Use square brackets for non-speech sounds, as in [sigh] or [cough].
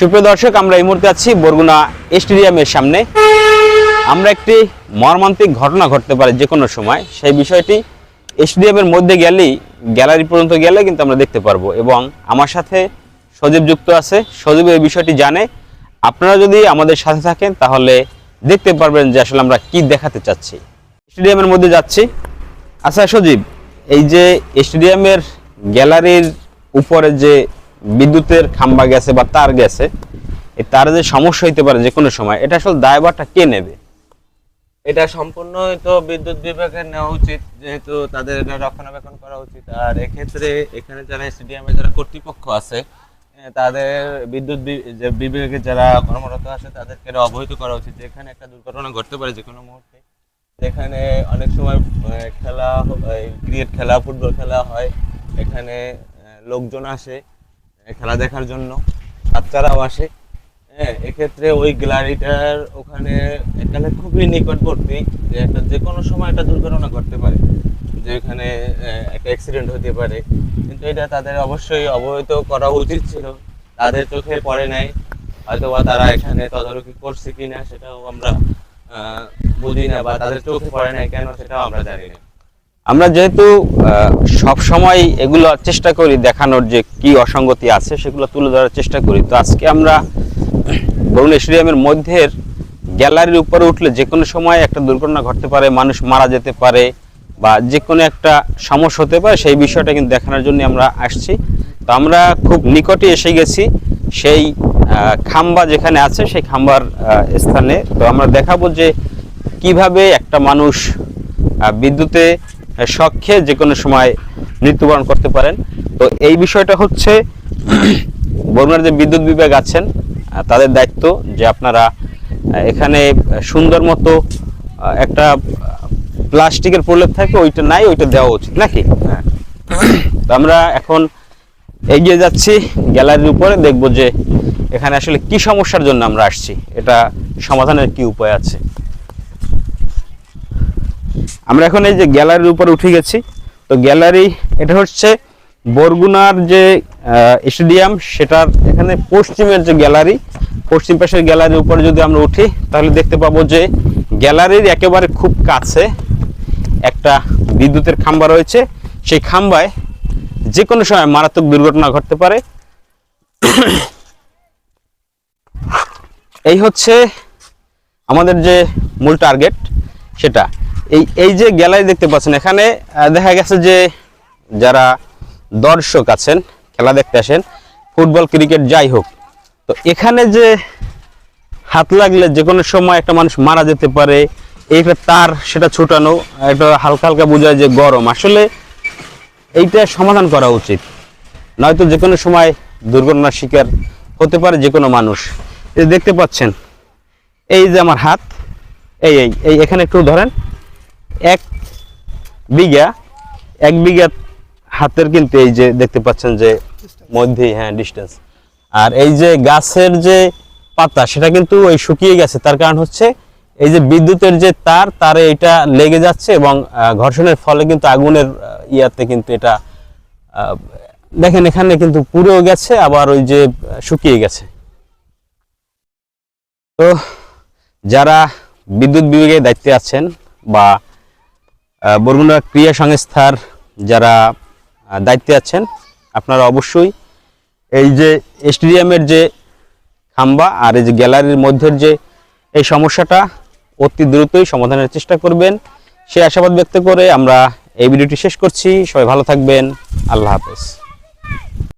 সুপ্রিয় দর্শক, আমরা এই মুহূর্তে আছি বরগুনা স্টেডিয়ামের সামনে। আমরা একটি মর্মান্তিক ঘটনা ঘটতে পারে যে কোনো সময়। সেই বিষয়টি স্টেডিয়ামের মধ্যে গেলেই, গ্যালারি পর্যন্ত গেলে কিন্তু আমরা দেখতে পারব। এবং আমার সাথে সজীব যুক্ত আছে। সজীব এই বিষয়টি জানে। আপনারা যদি আমাদের সাথে থাকেন, তাহলে দেখতে পারবেন যে আসলে আমরা কি দেখাতে চাচ্ছি। স্টেডিয়ামের মধ্যে যাচ্ছি। আচ্ছা সজীব, এই যে স্টেডিয়ামের গ্যালারির উপরে যে বিদ্যুতের খাম্বা গেছে বা তার গেছে এই তার যে সমস্যা হইতে পারে যে কোনো সময়, এটা আসলে দায়ভারটা কে নেবে? এটা সম্পূর্ণ তো বিদ্যুৎ বিভাগের নেওয়া উচিত, যেহেতু তাদের এটা রক্ষণাবেক্ষণ করা উচিত। আর এক্ষেত্রে এখানে যারা স্টেডিয়ামে যারা কর্তৃপক্ষ আছে তাদের বিদ্যুৎ বি- যে বিভাগে যারা কর্মরত আছে, তাদেরকে অবহিত করা উচিত যে এখানে একটা দুর্ঘটনা ঘটতে পারে যে কোনো মুহূর্তে। যেখানে অনেক সময় খেলা ক্রিকেট খেলা, ফুটবল খেলা হয়, এখানে লোকজন আসে খেলা দেখার জন্য। বাচ্চারাও আসে। হ্যাঁ এক্ষেত্রে ওই গ্যালারিটার ওখানে এখানে খুবই নিকটবর্তী, যে একটা যে কোনো সময় একটা দুর্ঘটনা ঘটতে পারে, যে এখানে একটা অ্যাক্সিডেন্ট হতে পারে। কিন্তু এটা তাদের অবশ্যই অবহিত করা উচিত ছিল। তাদের চোখে পড়ে নাই। হয়তো বা তারা এখানে তদারকি করছে কিনা সেটাও আমরা বুঝি না, বা তাদের চোখে পড়ে নাই কেন সেটাও আমরা জানি না। আমরা যেহেতু সব সময় এগুলো চেষ্টা করি দেখানোর যে কি অসঙ্গতি আছে, সেগুলো তুলে ধরার চেষ্টা করি। তো আজকে আমরা বরুণ স্টেডিয়ামের মধ্যের গ্যালারির উপরে উঠলে যে কোনো সময় একটা দুর্ঘটনা ঘটতে পারে, মানুষ মারা যেতে পারে বা যে কোনো একটা সমস্যা হতে পারে, সেই বিষয়টা কিন্তু দেখানোর জন্য আমরা আসছি। তো আমরা খুব নিকটে এসে গেছি সেই খাম্বা যেখানে আছে, সেই খাম্বার স্থানে। তো আমরা দেখাবো যে কীভাবে একটা মানুষ বিদ্যুতে শখ খেয়ে যে কোনো সময় মৃত্যুবরণ করতে পারেন। তো এই বিষয়টা হচ্ছে [clears throat] বরুণার যে বিদ্যুৎ বিভাগ আছেন তাদের দায়িত্ব যে আপনারা এখানে সুন্দর মতো একটা প্লাস্টিকের প্রলেপ থাকে ওইটা নাই ওইটা দেওয়া উচিত নাকি? [clears throat] তো আমরা এখন এগিয়ে যাচ্ছি গ্যালারির উপরে দেখব যে এখানে আসলে কি সমস্যার জন্য আমরা আসছি এটা সমাধানের কি উপায় আছে। আমরা এখন এই যে গ্যালারির উপরে উঠে গেছি। তো গ্যালারি, এটা হচ্ছে বরগুনার যে স্টেডিয়াম, সেটার এখানে পশ্চিমের যে গ্যালারি, পশ্চিম পাশের গ্যালারির উপরে যদি আমরা উঠি, তাহলে দেখতে পাবো যে গ্যালারির একেবারে খুব কাছে একটা বিদ্যুতের খাম্বা রয়েছে। সেই খাম্বায় যে কোনো সময় মারাত্মক দুর্ঘটনা ঘটতে পারে। এই হচ্ছে আমাদের যে মূল টার্গেট, সেটা। এই এই যে গ্যালারি দেখতে পাচ্ছেন, এখানে দেখা গেছে যে যারা দর্শক আছেন, খেলা দেখতে আসেন, ফুটবল, ক্রিকেট, যাই হোক, তো এখানে যে হাত লাগলে যে কোনো সময় একটা মানুষ মারা যেতে পারে এইটা তার সেটা ছুটানো, একটা হালকা হালকা বোঝায় যে গরম। আসলে এইটা সমাধান করা উচিত। নয়তো যে কোনো সময় দুর্ঘটনার শিকার হতে পারে যে কোনো মানুষ। দেখতে পাচ্ছেন, এই যে আমার হাত এই এই, এখানে একটু ধরেন। এক বিঘা এক বিঘা হাতের কিন্তু এই যে দেখতে পাচ্ছেন যে মধ্যেই হ্যাঁ ডিস্টেন্স আর এই যে গাছের যে পাতা, সেটা কিন্তু ওই শুকিয়ে গেছে। তার কারণ হচ্ছে এই যে বিদ্যুতের যে তার, তারে এটা লেগে যাচ্ছে এবং ঘর্ষণের ফলে কিন্তু আগুনের ইয়াতে কিন্তু এটা দেখেন এখানে কিন্তু পুড়েও গেছে, আবার ওই যে শুকিয়ে গেছে। তো যারা বিদ্যুৎ বিভাগের দায়িত্বে আছেন বা বরগুনা ক্রিয়া সংস্থার যারা দায়িত্বে আছেন, আপনারা অবশ্যই এই যে স্টেডিয়ামের যে খাম্বা আর এই যে গ্যালারির মধ্যের যে এই সমস্যাটা অতি দ্রুতই সমাধানের চেষ্টা করবেন। সে আশাবাদ ব্যক্ত করে আমরা এই ভিডিওটি শেষ করছি। সবাই ভালো থাকবেন। আল্লাহ হাফেজ।